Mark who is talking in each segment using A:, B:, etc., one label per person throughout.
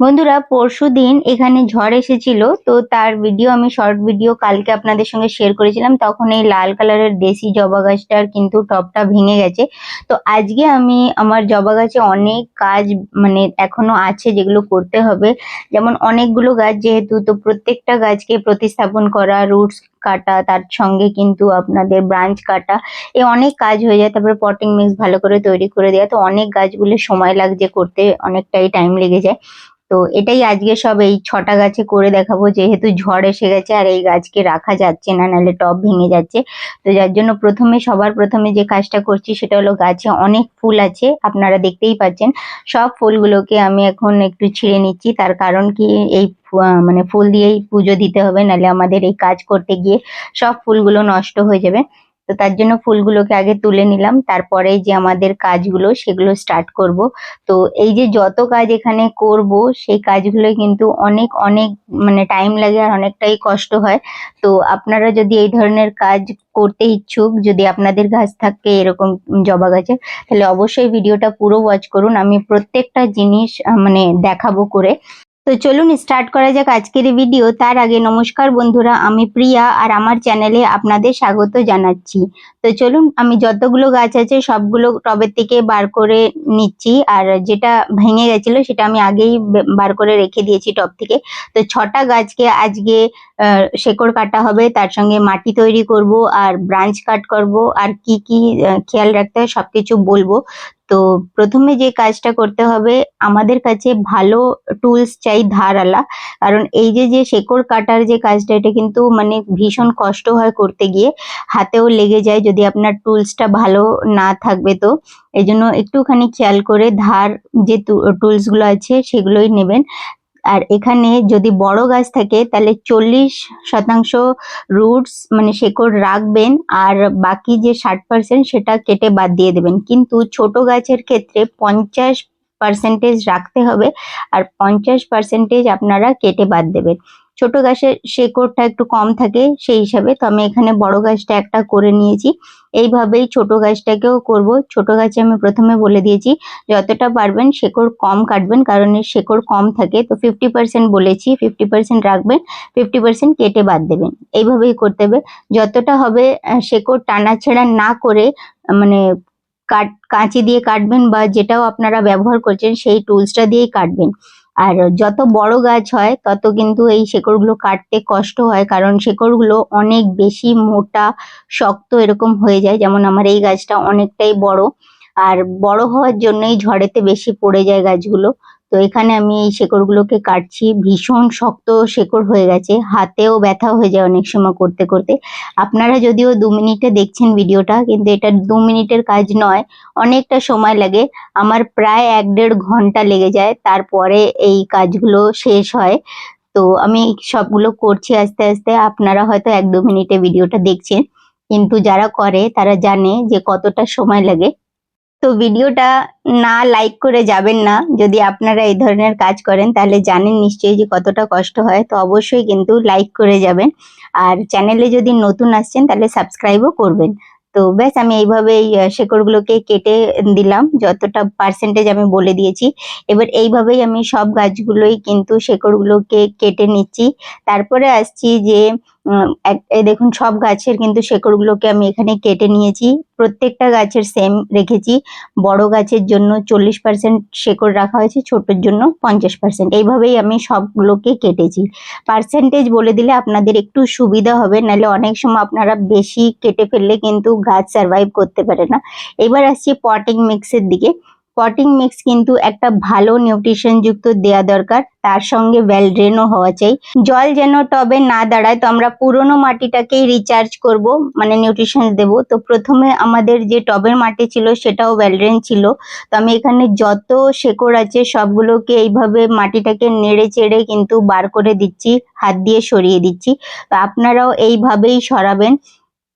A: বন্ধুরা, পরশুদিন এখানে ঝড় এসেছিল, তো তার ভিডিও আমি শর্ট ভিডিও কালকে আপনাদের সঙ্গে শেয়ার করেছিলাম। তখন এই লাল কালারের দেশি জবা গাছটার কিন্তু টপটা ভেঙে গেছে। তো আজকে আমি আমার জবা গাছে অনেক কাজ মানে এখনও আছে যেগুলো করতে হবে। যেমন অনেকগুলো গাছ, যেহেতু তো প্রত্যেকটা গাছকে প্রতিস্থাপন করা রুটস কাটা, তার সঙ্গে কিন্তু আপনাদের ব্রাঞ্চ কাটা, এ অনেক কাজ হয়ে যায়। তারপরে পটিং মিক্স ভালো করে তৈরি করে দেওয়া, তো অনেক গাছগুলো সময় লাগছে করতে, অনেকটাই টাইম লেগে যায়। তো এটাই আজকে সব এই ছটা গাছে করে দেখাবো, যেহেতু ঝড় এসে গেছে আর এই গাছকে রাখা যাচ্ছে না, নাহলে টব ভেঙে যাচ্ছে। তো যার জন্য প্রথমে, সবার প্রথমে যে কাজটা করছি সেটা হলো গাছে অনেক ফুল আছে, আপনারা দেখতেই পাচ্ছেন। সব ফুলগুলোকে আমি এখন একটু ছিঁড়ে নিচ্ছি, তার কারণ কি এই মানে ফুল দিয়েই পুজো দিতে হবে, নাহলে আমাদের এই কাজ করতে গিয়ে সব ফুলগুলো নষ্ট হয়ে যাবে। তো তার জন্য ফুলগুলোকে আগে তুলে নিলাম, তারপরে যে আমাদের কাজগুলো সেগুলো স্টার্ট করব। তো এই যে যত কাজ এখানে করব, সেই কাজগুলো কিন্তু অনেক অনেক মানে টাইম লাগে আর অনেকটাই কষ্ট হয়। তো আপনারা যদি এই ধরনের কাজ করতে ইচ্ছুক, যদি আপনাদের গাছ থাকে এরকম জবা গাছের তাহলে অবশ্যই ভিডিওটা পুরো ওয়াচ করুন। আমি প্রত্যেকটা জিনিস মানে দেখাবো করে। তো চলুন স্টার্ট করা যাক আজকের ভিডিও তার আগে নমস্কার বন্ধুরা, আমি প্রিয়া আর আমার চ্যানেলে আপনাদের স্বাগত জানাচ্ছি। তো চলুন, আমি যতগুলো গাছ আছে সবগুলো টবের থেকে বার করে নিচ্ছি। আর যেটা ভেঙে গেছিল সেটা আমি আগেই বার করে রেখে দিয়েছি টব থেকে। তো ছটা গাছকে আজকে শেকড় কাটা হবে, তার সঙ্গে মাটি তৈরি করব আর ব্রাঞ্চ কাট করব আর কি কি খেয়াল রাখতে হয় সবকিছু বলব। তো প্রথমে যে কাজটা করতে হবে, আমাদের কাছে ভালো টুলস চাই ধারালা। কারণ এই যে যে শেকড় কাটার যে কাজটা, এটা কিন্তু মানে ভীষণ কষ্ট হয় করতে গিয়ে। হাতেও লেগে যায় যদি আপনার টুলসটা ভালো না থাকবে তো। এই জন্য একটুখানি খেয়াল করে ধার যে টুলসগুলো আছে, সেগুলোই নেবেন। আর এখানে যদি বড় গাছ থাকে, তাহলে চল্লিশ শতাংশ রুটস মানে শেকড় রাখবেন আর বাকি যে ষাট পার্সেন্ট সেটা কেটে বাদ দিয়ে দেবেন। কিন্তু ছোট গাছের ক্ষেত্রে পঞ্চাশ পার্সেন্টেজ রাখতে হবে আর পঞ্চাশ পার্সেন্টেজ আপনারা কেটে বাদ দেবেন। ছোট গাছের শেকড়টা একটু কম থাকে সেই হিসাবে, তো আমি এখানে বড় গাছটা একটা করে নিয়েছি। এইভাবেই ছোট গাছটাকেও করব। ছোট গাছে আমি প্রথমে বলে দিয়েছি, যতটা পারবেন শেকড় কম কাটবেন, কারণ শেকড় কম থাকে। তো ফিফটি পার্সেন্ট বলেছি ফিফটি পার্সেন্ট রাখবেন ফিফটি পার্সেন্ট কেটে বাদ দেবেন। এইভাবেই করতে হবে। যতটা হবে শেকড় টানাছেড়া না করে মানে কাট, কাঁচি দিয়ে কাটবেন বা যেটাও আপনারা ব্যবহার করছেন সেই টুলসটা দিয়েই কাটবেন। আর যত বড় গাছ হয়, তত কিন্তু এই শেকড়গুলো কাটতে কষ্ট হয়, কারণ শেকড়গুলো অনেক বেশি মোটা, শক্ত এরকম হয়ে যায়। যেমন আমার এই গাছটা অনেকটাই বড়। আর বড় হওয়ার জন্যই ঝড়েতে বেশি পড়ে যায় গাছগুলো। তো এখানে আমি এই শেকড়গুলোকে কাটছি। ভীষণ শক্ত শেকড় হয়ে গেছে। হাতেও ব্যথা হয়ে যায় অনেক সময় করতে করতে। আপনারা যদিও দু মিনিটে দেখছেন ভিডিওটা, কিন্তু এটা দু মিনিটের কাজ নয়। অনেকটা সময় লাগে। আমার প্রায় এক দেড় ঘণ্টা লেগে যায়। তারপরে এই কাজগুলো শেষ হয়। তো আমি সবগুলো করছি আস্তে আস্তে। আপনারা হয়তো এক দু মিনিটে ভিডিওটা দেখছেন। কিন্তু যারা করে, তারা জানে যে কতটা সময় লাগে। তো ভিডিওটা না লাইক করে যাবেন না। যদি আপনারা এই ধরনের কাজ করেন, তাহলে জানেন নিশ্চয়ই যে কতটা কষ্ট হয়। তো অবশ্যই কিন্তু লাইক করে যাবেন। আর চ্যানেলে যদি নতুন আসছেন, তাহলে সাবস্ক্রাইবও করবেন। তো ব্যাস, আমি এইভাবে এই শেকড়গুলোকে কেটে দিলাম। যতটা পার্সেন্টেজ আমি বলে দিয়েছি। এবার এইভাবেই আমি সব গাছগুলোই কিন্তু শেকড়গুলোকে কেটে নিচ্ছি। তারপরে আসছি যে এই দেখুন, সব গাছের কিন্তু শেকড়গুলোকে আমি এখানে কেটে নিয়েছি। প্রত্যেকটা গাছের সেম রেখেছি। বড় গাছের জন্য চল্লিশ পার্সেন্ট শেকড় রাখা হয়েছে, ছোটোর জন্য পঞ্চাশ পার্সেন্ট এইভাবেই আমি সবগুলোকে কেটেছি। পার্সেন্টেজ বলে দিলে আপনাদের একটু সুবিধা হবে, নাহলে অনেক সময় আপনারা বেশি কেটে ফেললে কিন্তু গাছ সার্ভাইভ করতে পারে না। এবার আসছি পটিং মিক্সের দিকে। পটিং মিক্স কিন্তু একটা ভালো নিউট্রিশন যুক্ত দেওয়া দরকার। তার সঙ্গে ওয়েল ড্রেনও হওয়া চাই। জল যেন টবে না দাঁড়ায়, তো আমরা পুরনো মাটিটাকেই রিচার্জ করব মানে নিউট্রিশন দেব। তো প্রথমে আমাদের যে টবের মাটি ছিল, সেটাও ওয়েল ড্রেন ছিল। তো আমি এখানে যত শেকড় আছে, সবগুলোকে এইভাবে মাটিটাকে নেড়ে চেড়ে কিন্তু বার করে দিচ্ছি, হাত দিয়ে সরিয়ে দিচ্ছি। তো আপনারাও এইভাবেই সরাবেন।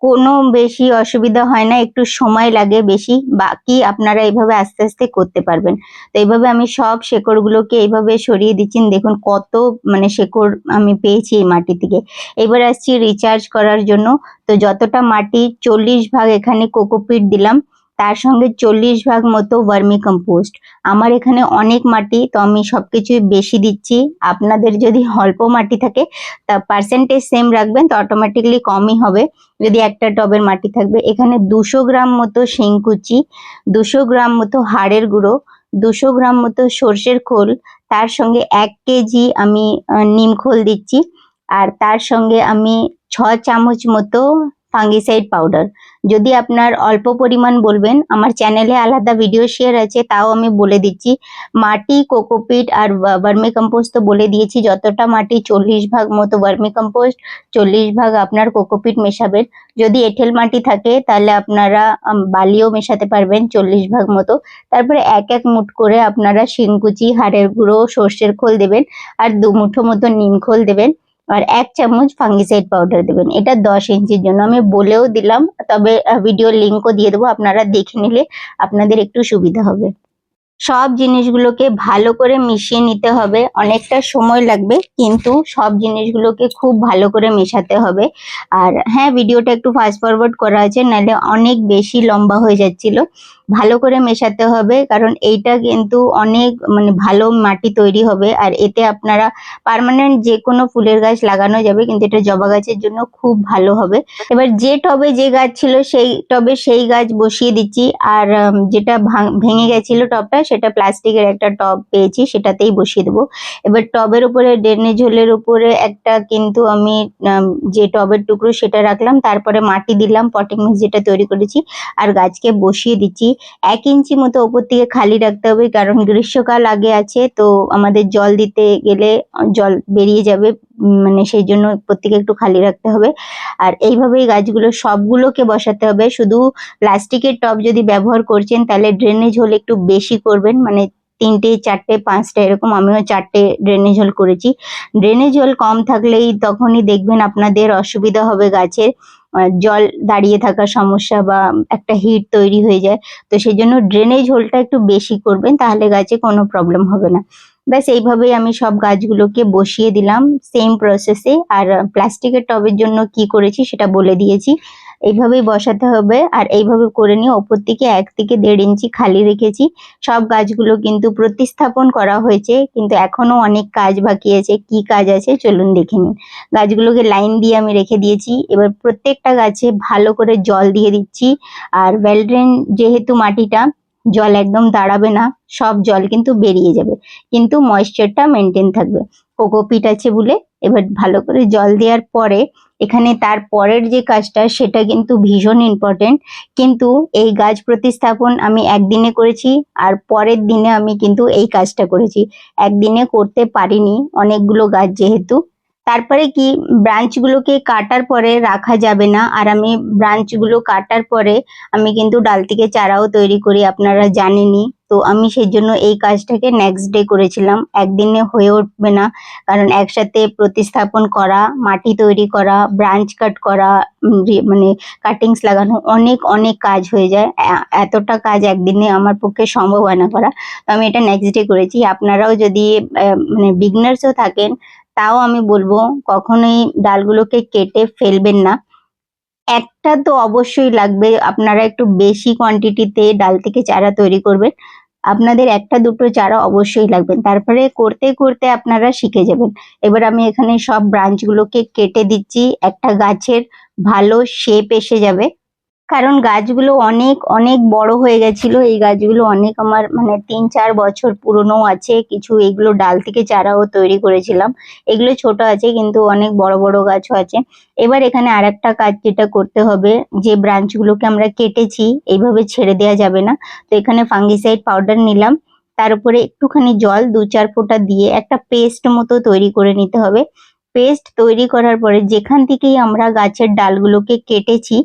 A: কোনো বেশি অসুবিধা হয় না, একটু সময় লাগে বেশি, বাকি আপনারা এইভাবে আস্তে আস্তে করতে পারবেন। তো এইভাবে আমি সব শেকড়গুলোকে এইভাবে সরিয়ে দিচ্ছি, দেখুন কত মানে শেকড় আমি পেয়েছি এই মাটি থেকে। এবার আসছি রিচার্জ করার জন্য। তো যতটা মাটি, চল্লিশ ভাগ এখানে কোকোপিট দিলাম। তার সঙ্গে চল্লিশ ভাগ মতো ভার্মি কম্পোস্ট আমার এখানে অনেক মাটি, তো আমি সব কিছুই বেশি দিচ্ছি। আপনাদের যদি অল্প মাটি থাকে, তা পার্সেন্টেজ সেম রাখবেন, তো অটোমেটিকলি কমই হবে। যদি একটা টবের মাটি থাকবে, এখানে দুশো গ্রাম মতো শিংকুচি, দুশো গ্রাম মতো হাড়ের গুঁড়ো, দুশো গ্রাম মতো সর্ষের খোল, তার সঙ্গে এক কেজি আমি নিম খোল দিচ্ছি। আর তার সঙ্গে আমি ছ চামচ মতো ফাঙ্গিসাইড পাউডার যদি আপনার অল্প পরিমাণ বলবেন, আমার চ্যানেলে আলাদা ভিডিও শেয়ার আছে, তাও আমি বলে দিচ্ছি। মাটি, কোকোপিট আর ভার্মি কম্পোস্ট তো বলে দিয়েছি, যতটা মাটি চল্লিশ ভাগ মতো ভার্মি কম্পোস্ট চল্লিশ ভাগ আপনার কোকোপিট মেশাবেন। যদি এঁঠেল মাটি থাকে, তাহলে আপনারা বালিও মেশাতে পারবেন চল্লিশ ভাগ মতো। তারপরে এক এক মুঠ করে আপনারা শিংকুচি, হাড়ের গুঁড়ো, সর্ষের খোল দেবেন, আর দু মুঠো মতো নিম খোল দেবেন। আর এক চামচ ফাঙ্গিসাইড পাউডার দেবেন। এটা দশ ইঞ্চির জন্য। আমি বলেও দিলাম, তবে ভিডিও লিঙ্কও দিয়ে দেবো। আপনারা দেখে নিলে আপনাদের একটু সুবিধা হবে। সব জিনিসগুলোকে ভালো করে মিশিয়ে নিতে হবে। অনেকটা সময় লাগবে, কিন্তু সব জিনিসগুলোকে খুব ভালো করে মেশাতে হবে। আর হ্যাঁ ভিডিওটা একটু ফাস্ট ফরওয়ার্ড করা আছে, নাহলে অনেক বেশি লম্বা হয়ে যাচ্ছিল। ভালো করে মেশাতে হবে, কারণ এইটা কিন্তু অনেক মানে ভালো মাটি তৈরি হবে। আর এতে আপনারা পার্মানেন্ট যে কোনো ফুলের গাছ লাগানো যাবে, কিন্তু এটা জবা গাছের জন্য খুব ভালো হবে। এবার যে টবে যে গাছ ছিল, সেই টবে সেই গাছ বসিয়ে দিচ্ছি। আর যেটা ভাঙ- গেছিল টবটা, সেটা প্লাস্টিকের একটা টব পেয়েছি, সেটাতেই বসিয়ে দেবো। এবার টবের উপরে ড্রেনেজ হোলের উপরে একটা কিন্তু আমি যে টবের টুকরো সেটা রাখলাম, তারপরে মাটি দিলাম, পটিং মিক্স যেটা তৈরি করেছি, আর গাছকে বসিয়ে দিচ্ছি। এক ইঞ্চি মতো ওপর থেকে খালি রাখতে হবে, কারণ গ্রীষ্মকাল আগে আছে, তো আমাদের জল দিতে গেলে জল বেরিয়ে যাবে মানে সেই জন্য প্রত্যেকে একটু খালি রাখতে হবে। আর এইভাবেই গাছগুলো সবগুলোকে বসাতে হবে, শুধু প্লাস্টিকের টব যদি ব্যবহার করছেন, তাহলে ড্রেনেজ হলে একটু বেশি করবেন মানে তিনটে, চারটে, পাঁচটা, এরকম আমিও চারটে ড্রেনেজ হোল করেছি। ড্রেনেজ হোল কম থাকলেই তখনই দেখবেন আপনাদের অসুবিধা হবে গাছের। জল দাঁড়িয়ে থাকার সমস্যা বা একটা হিট তৈরি হয়ে যায়। তো সেই জন্য ড্রেনেজ হোলটা একটু বেশি করবেন, তাহলে গাছে কোনো প্রবলেম হবে না। ব্যাস, এইভাবেই আমি সব গাছগুলোকে বসিয়ে দিলাম। সেম প্রসেসে আর প্লাস্টিকের টবের জন্য কি করেছি সেটা বলে দিয়েছি। এইভাবেই বসাতে হবে। আর এইভাবে করে নিয়ে ওপর থেকে এক থেকে দেড় ইঞ্চি খালি রেখেছি। সব গাছগুলো কিন্তু প্রতিস্থাপন করা হয়েছে, কিন্তু এখনও অনেক কাজ বাকি আছে। কি কাজ আছে চলুন দেখে নিন। গাছগুলোকে লাইন দিয়ে আমি রেখে দিয়েছি। এবার প্রত্যেকটা গাছে ভালো করে জল দিয়ে দিচ্ছি। আর ওয়েল ড্রেন যেহেতু মাটিটা, জল একদম দাঁড়াবে না, সব জল কিন্তু বেরিয়ে যাবে। কিন্তু ময়েশ্চারটা মেনটেন থাকবে। কোকোপিট আছে বলে। এবার ভালো করে জল দেওয়ার পরে এখানে তার পরের যে কাজটা, সেটা কিন্তু ভীষণ ইম্পর্টেন্ট কিন্তু এই গাছ প্রতিস্থাপন আমি একদিনে করেছি আর পরের দিনে আমি কিন্তু এই কাজটা করেছি। একদিনে করতে পারিনি অনেকগুলো গাছ যেহেতু। তারপরে কি ব্রাঞ্চগুলোকে কাটার পরে রাখা যাবে না। আর আমি ব্রাঞ্চগুলো কাটার পরে আমি কিন্তু ডাল থেকে চারাও তৈরি করি, আপনারা জানেনই। তো আমি সেই জন্য এই কাজটাকে নেক্সট ডে করেছিলাম। একদিনে হয়ে উঠবে না, কারণ একসাথে প্রতিস্থাপন করা, মাটি তৈরি করা ব্রাঞ্চ কাট করা মানে কাটিংস লাগানো, অনেক অনেক কাজ হয়ে যায়। এতটা কাজ একদিনে আমার পক্ষে সম্ভব হয় না করা। তো আমি এটা নেক্সট ডে করেছি। আপনারাও যদি মানে বিগনার্সও থাকেন, তাও আমি বলব, কখনোই ডালগুলোকে কেটে ফেলবেন না। একটা তো অবশ্যই লাগবে, আপনারা একটু বেশি কোয়ান্টিটিতে ডাল থেকে চারা তৈরি করবেন। আপনাদের একটা, দুটো, চারা অবশ্যই লাগবে। তারপরে করতে করতে আপনারা শিখে যাবেন। এবার আমি এখানে সব ব্রাঞ্চগুলোকে কেটে দিচ্ছি। একটা গাছের ভালো শেপ এসে যাবে। কারণ গাছগুলো অনেক অনেক বড় হয়ে গেছিল। এই গাছগুলো অনেক আমার মানে তিন, চার বছর পুরনো আছে। কিছু এগুলো ডাল থেকে চারাও তৈরি করেছিলাম। এগুলো ছোট আছে কিন্তু অনেক বড় বড় গাছও আছে। এবার এখানে আর একটা কাজ যেটা করতে হবে, যে ব্রাঞ্চগুলোকে আমরা কেটেছি, এইভাবে ছেড়ে দেওয়া যাবে না। তো এখানে ফাঙ্গিসাইড পাউডার নিলাম। তার উপরে একটুখানি জল, দু, চার ফোঁটা দিয়ে একটা পেস্ট মতো তৈরি করে নিতে হবে। পেস্ট তৈরি করার পরে যেখান থেকেই আমরা গাছের ডালগুলোকে কেটেছি,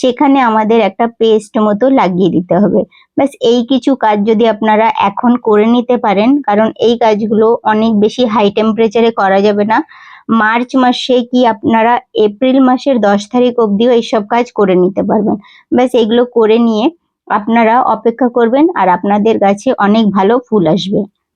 A: সেখানে আমাদের একটা পেস্ট মতো লাগিয়ে দিতে হবে। ব্যাস, এই কিছু কাজ যদি আপনারা এখন করে নিতে পারেন, কারণ এই কাজগুলো অনেক বেশি হাই টেম্পারেচারে করা যাবে না। মার্চ মাসে কি আপনারা এপ্রিল মাসের দশ তারিখ অবধিও এইসব কাজ করে নিতে পারবেন। ব্যাস, এগুলো করে নিয়ে আপনারা অপেক্ষা করবেন আর আপনাদের গাছে অনেক ভালো ফুল আসবে।